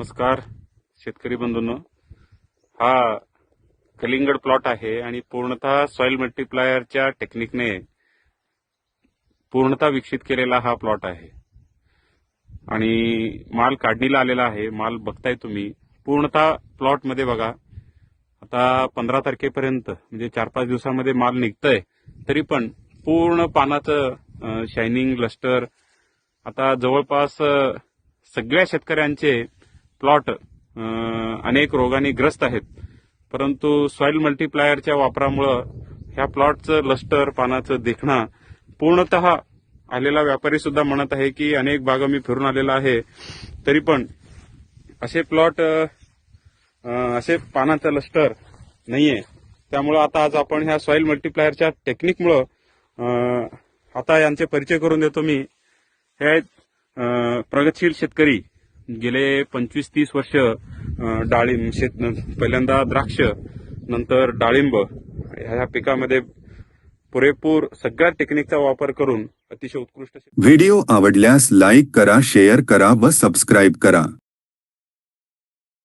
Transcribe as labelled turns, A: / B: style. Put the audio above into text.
A: नमस्कार शेतकरी बंधूंनो. हा कलिंगड प्लॉट आहे आणि पूर्णतः सॉइल मल्टीप्लायरच्या टेक्निकने पूर्णतः विकसित केलेला हा प्लॉट आहे. आणि माल काढणीला आलेला आहे माल बघताय तुम्ही. पूर्णतः प्लॉटमध्ये बघा आता पंधरा तारखेपर्यंत म्हणजे चार पाच दिवसामध्ये माल निघतंय तरी पण पूर्ण पानाचं शायनिंग लस्टर आता जवळपास सगळ्या शेतकऱ्यांचे प्लॉट अनेक रोगाने ग्रस्त आहेत. परंतु सॉइल मल्टीप्लायरच्या वापरामुळं ह्या प्लॉटचं लस्टर पानाचं देखणं पूर्णतः आलेला व्यापारी सुद्धा म्हणत आहे की अनेक बागा मी फिरून आलेला आहे. तरी पण असे प्लॉट असे पानाचं लस्टर नाहीये. त्यामुळं आता आज आपण ह्या सॉइल मल्टीप्लायरच्या टेक्निकमुळं आता यांचे परिचय करून देतो मी. हे आहेत प्रगतशील शेतकरी गेले पंचवीस तीस वर्ष डाळिंब शेत पहिल्यांदा द्राक्ष नंतर डाळिंब ह्या पिकामध्ये पुरेपूर सगळ्या टेक्निकचा वापर करून अतिशय उत्कृष्ट
B: व्हिडिओ आवडल्यास लाईक करा शेअर करा व सबस्क्राईब करा.